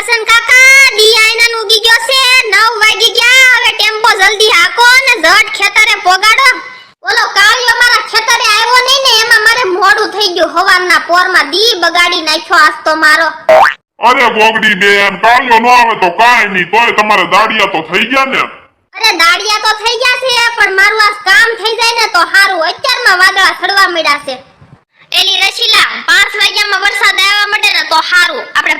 કરશન કાકા દી આઈના ઉગી ગયો છે. 9 વાગી ગયા. હવે ટેમ્પો જલ્દી હાકો ને ઝટ ખેતરે પોગાડો. ઓલો કાળિયો મારા ખેતરે આવ્યો નહીં ને એમાં મારે મોડું થઈ ગયું. હવારના પોરમાં દી બગાડી નાખ્યો આજ તો મારો. અરે ગોગડી બેન કાળિયો નો આવે તો કાઈ નહીં તોય તમારે દાડિયા તો થઈ ગયા ને. અરે દાડિયા તો થઈ ગયા છે પણ મારું આ કામ થઈ જાય ને તો હારું. અત્યારમાં વાદળા સડવા મળ્યા છે. એલી રશીલા પાંચ વાગ્યામાં વરસાદ આવવા માટે ને તો હારું આપણે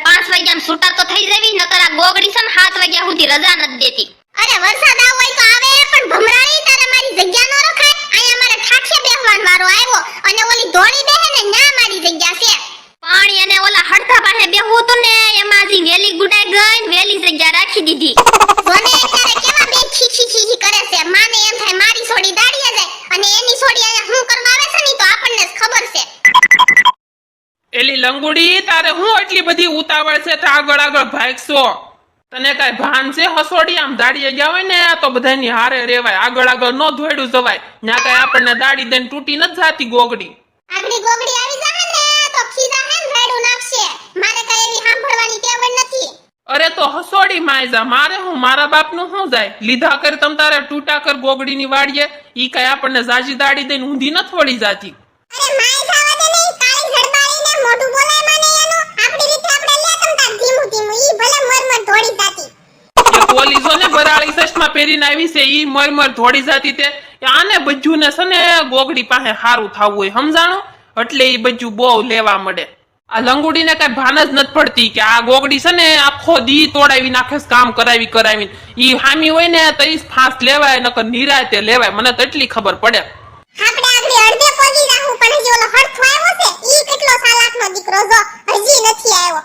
પાંચ વાગ્યામાં તો થઈ જવી નકર આ ગોગડી છે ને સાત વાગ્યા સુધી રજા નથી દેતી. અરે વરસાદ આવો હોય તો આવે પણ ભમરાણી તારે મારી જગ્યા નો રખાય. અહીંયા મારે ઠાઠે બેહવાન વારો આવ્યો અને ઓલી ધોળી બેહે ને ના મારી જગ્યા છે. પાણી અને ઓલા હડતા પાસે બેહવું હતું ને એમાં હજી વેલી ગુડાઈ ગઈ વેલી જગ્યા રાખી દીધી. એલી લંગુડી તારે હું એટલી બધી ઉતાવળ છે? તો આગળ આગળ ભાગશો. તને કઈ ભાન છે? હસોડી આમ દાડીએ ગયા હોય ને તો બધાની હારે રેવાય. આગળ આગળ ન ધોયડું જવાય. ના કઈ આપણને દાડી દઈને તૂટી ન જાતી ગોગડી. આગળી ગોગડી આવી જાહે ને તો ખીજા હે ને નાખશે. મારે કઈ એવી સાંભળવાની ટેવ નથી. અરે તો હસોડી માયજા મારે હું? મારા બાપનું શું જાય? લીધા કર તમ તારે તૂટા કર ગોગડીની વાડીએ. ઈ કઈ આપણને જાજી દાડી દઈને ઊંધી નથી થોડી જાતી. અરે માય મરમર જાતી. પોલીસો ને બરાળી ચશ્મા પહેરીને આવી છે ઈ મરમર ધોડી જાતી તે. આને બજ્જુ ને છે ને ગોગડી પાસે હારું થાવું હોય સમજાણો? એટલે ઈ બજ્જુ બહુ લેવા મળે. આ લંગુડીને કઈ ભાન જ નથી પડતી કે આ ગોગડી છે ને આખો દી તોડાવી નાખે કામ કરાવી કરાવી ઈ હામી હોય ને તો ઈ ફાંસ લેવાય નકર નિરાતે લેવાય. મને તો એટલી ખબર પડે. આપણે આગળ અડધે પહોંચી જાહું પણ હજી ઓલો આવ્યો છે ઈ કેટલો સાલાકનો દીકરો જો હજી નથી આવ્યો.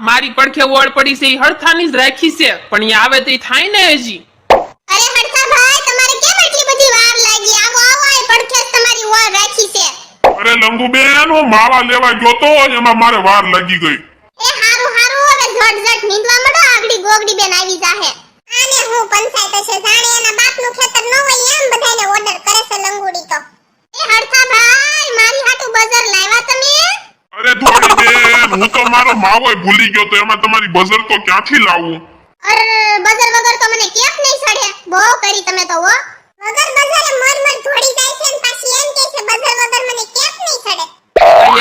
મારી પડખે ઓળ પડી છે એ હળથાની જ રાખી છે. પણ એ આવે તો થાય ને હજી. અરે હરખા ભાઈ તમારે કેમ એટલી બધી વાર લાગી? આવો આવો એ પડખે તમારી ઓળ રાખી છે. અરે લંગુ બેન હું માવા લેવા ગયો તો એમાં મારે વાર લાગી ગઈ. એ હારું હારું હવે ઝટ ઝટ નીંદવા મળો આગડી ગોગડી બેન આવી જાહે. આને હું પંચાયત છે જાણે એના બાપનું ખેતર ન હોય એમ બધાને ઓર્ડર કરે છે લંગુડી તો. એ હરખા ભાઈ મારી હાટુ બજાર લાવ્યા તમે? હું તો મારો માવો ભૂલી ગયો તો એમાં તમારી બઝર તો ક્યાંથી લાવું? અરે બઝર વગર તો મને કેફ નહીં સડે? બહુ કરી તમે તો હો. વગર બજારે મર મર થોડી જાય છે ને પાછી એમ કે છે બઝર વગર મને કેફ નહીં સડે?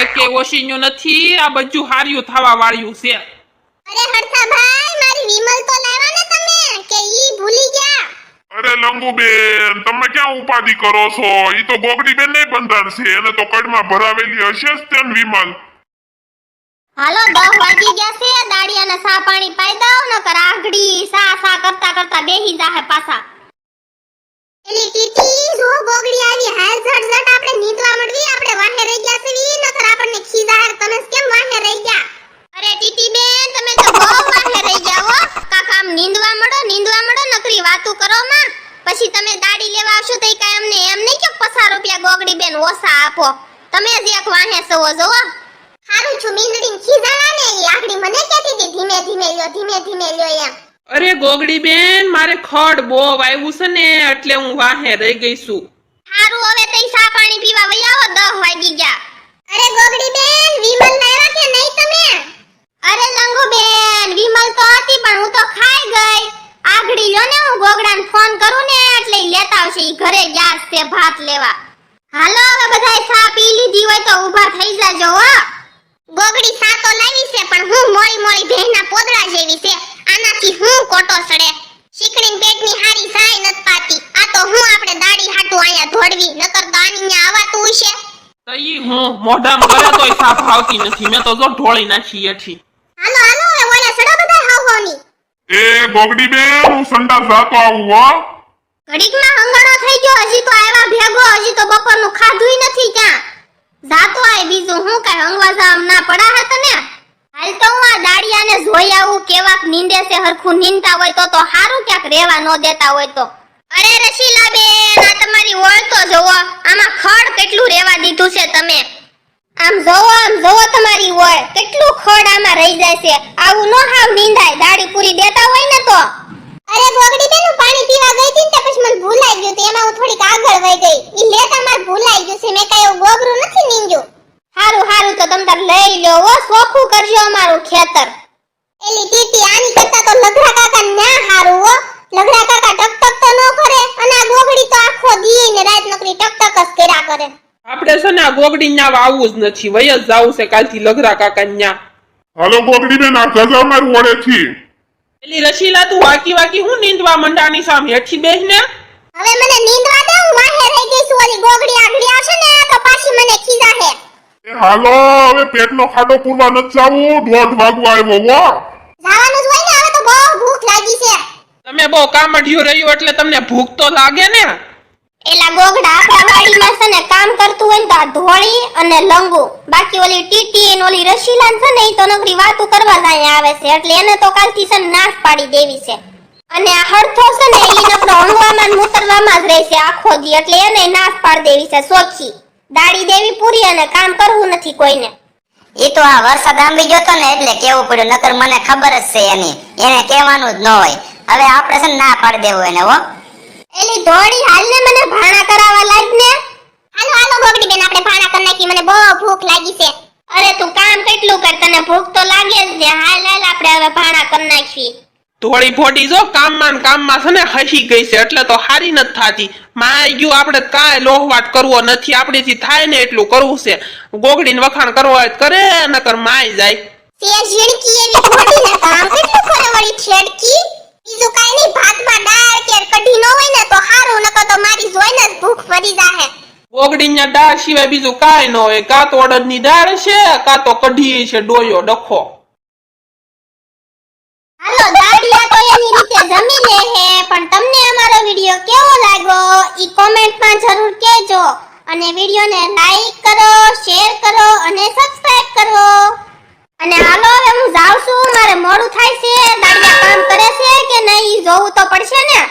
એકે ઓશીન્યું નથી આ બધું હાર્યું થવા વાળ્યું છે. અરે હરખા ભાઈ મારી વિમલ તો લાવ્યા ને તમે કે ઈ ભૂલી ગયા. અરે લંગુ બેન તમે ક્યાં ઉપાધિ કરો છો? ઈ તો ગોગડી બેન નહીં બંધારશે એને તો કડમાં ભરાવેલી હશે જ તેમ વિમલ. હાલો દસ વાગી ગયા છે દાડિયાને સા પાણી પાઈ દઉં નકર આગડી સા સા કરતા કરતા બેહી જાહે પાછા. એલી ટીટી જો ગોગડી આવી? હાલ ઝટ ઝટ આપણે નીંદવા મળવી આપણે વાહે રહી ગયા છે વી નકર આપણને ખીજાર તમે કેમ વાહે રહી ગયા? અરે ટીટી બેન તમે તો બહુ વાહે રહી ગયા હો. કાકા આમ નીંદવા મળો નીંદવા મળો નકરી વાતો કરો માં પછી તમે દાડી લેવા આવશો તો કાંઈ અમને એમ નહીં કે પસાર રૂપિયા ગોગડી બેન ઓછા આપો. તમે જ એક વાહે સવો જોવો. હારું છું મીંદડી ખીજાણા ને ઈ મને કેતી હતી ધીમે ધીમે લ્યો ધીમે ધીમે લ્યો એમ. અરે ગોગડી બેન મારે ખડ બહુ આવ્યું છે ને એટલે હું વાહે રહી ગઈ છું. હારું હવે તઈ સા પાણી પીવા વઈ આવો 10 વાગી ગયા. અરે ગોગડી બેન વિમલ લાવ્યા કે નહીં તમે? અરે લંગુ બેન વિમલ તો હતી પણ હું તો ખાઈ ગઈ. આગળી લ્યો ને હું ગોગડાને ફોન કરું ને એટલે લેતા આવશે. ઈ ઘરે ગયા છે ભાત લેવા. હાલો હવે બધાય સા પી લીધી હોય તો ઊભા થઈ જાજો હો. ગોગડી સાતો લાવી છે પણ હું મોળી મોળી ભેંના પોદળા જેવી છે. આનાથી હું કોટો સડે. શીકડીન પેટની હારી સાય નત પાતી આ તો હું આપણે દાડી હાટુ આયા ધોડવી નકર તો આની આવાતું હશે તઈ હું મોઢામાં કરે તોય સાફ આવતી નથી. મેં તો જો ઢોળી નાખી એઠી. હાલો હાલો હવે ઓલા સડો બધા હાવ હાવની એ ગોગડી બેન હું સંડા સાતો આવું હો. ઘડીકમાં હંગાણો થઈ ગયો હજી તો આવ્યા ભેગો હજી તો બપોરનું ખાધુંય નથી ક્યાં જાતો આય, બીજું હું કઈ જામ ના પડા હે તને હાલ તો હું આ દાડિયાને જોઈ આવું, કેવાક નીંદે છે, હરખું નીંદતા હોય તો તો હારું ક્યાંક રેવા ન દેતા હોય તો. અરે રશીલા બેન આ તમારી ઓળ તો જોવો, આમાં ખડ કેટલું રેવા દીધું છે તમે? આમ જોવો આમ જોવો તમારી ઓળ, કેટલું ખડ આમાં રહી જાય છે. આવું નો હાવ નીંદાય દાડી પૂરી દેતા હોય ને તો. અરે ગોગડી બેન, હું પાણી પીવા ગઈ હતી ને પછી મને ભૂલાઈ ગયું તો એમાં હું થોડીક આગળ વઈ ગઈ. ઈ લેતા માર ભૂલાઈ ગયું છે, મેં કઈ કરી સોખું કરજો અમારું ખેતર. એલી ટીટી આની કરતા તો લગડા કાકા ના હારું હો. લગડા કાકા ટકટક તો નો કરે અને આ ગોગડી તો આખો દી ને રાત નકરી ટકટક જ કર્યા કરે. આપણે છે ને આ ગોગડી ના વાવું જ નથી વય જ જાવું છે કાલથી લગડા કાકા ન્યા. હાલો ગોગડી બેન આ ગજા મારું ઓળે થી એલી રશીલા તું વાકી વાકી હું નીંદવા મંડાની સામે હેઠી બેસ ને હવે મને હાલો હવે પેટનો ખાડો પૂરવા ન જાવું. દોઢ વાગવા આવ્યો હો. જવાનું જ હોય ને હવે તો બહુ ભૂખ લાગી છે. તમે બહુ કામઢિયું રહ્યું એટલે તમને ભૂખ તો લાગે ને? એલા ગોગડા આપણા વાડીમાં છે ને કામ કરતું હોય ને તો આ ધોળી અને લંગુ. બાકી ઓલી ટીટી ને ઓલી રશીલાન છે ને એ તો નકરી વાતો કરવા જ અહીંયા આવે છે એટલે એને તો કાલથી છે ને નાશ પાડી દેવી છે. અને આ હડથો છે ને એ નકરો ઊંઘવામાં મૂતરવામાં જ રહેશે આખો દી એટલે એને નાશ પાડી દેવી છે સોખી. દાડી દેવી પૂરી અને કામ કરવું નથી કોઈને. એ તો આ વરસાદ આંબી ગયો તો ને એટલે કેવું પડ્યું નકર મને ખબર જ છે એની. એને કહેવાનું જ ન હોય. હવે આપણે છે ના પાડી દેવું એને હો. એલી ધોળી હાલને મને ભાણા કરાવવા લાગ ને? હાલો હાલો ગોગડી બેન આપણે ભાણા કરી નાખી મને બહુ ભૂખ લાગી છે. અરે તું કામ કેટલું કર તને ભૂખ તો લાગે જ ને. હાલ હાલ આપણે હવે ભાણા કરી નાખી ધોળી ફોડી જો કામમાં ને કામમાં છે ને હસી ગઈ છે એટલે તો હારી નથી થતી. માય ગયું આપણે કાંઈ લોહવાટ કરવો નથી આપણીથી થાય ને એટલું કરવું છે. ગોગડીને વખાણ કરવો હોય તો કરે નકર માય જાય. તે ઝીણકી એવી ઘોડી ને કામ કેટલું કરે વળી છેડકી? બીજું કાઈ નહીં ભાતમાં દાળ કે કઢી ન હોય ને તો હારું નકર તો મારી જોઈને જ ભૂખ મરી જાહે. ગોગડીના દાળ સિવાય બીજું કાંઈ ન હોય. કાં તો અડદની દાળ છે કાં તો કઢી છે ડોયો ડખો. હાલો, દાડિયા તો એની રીતે જમી લે હે, પણ તમને અમારો વિડિયો કેવો લાગ્યો ઈ કોમેન્ટમાં જરૂર કહેજો. અને વિડિયોને લાઈક કરો, શેર કરો અને સબસ્ક્રાઇબ કરો. અને હાલો, હવે હું જાઉં છું. મારે મોડું થાય છે. દાડિયા કામ કરે છે કે નહીં, જોવું તો પડશે ને.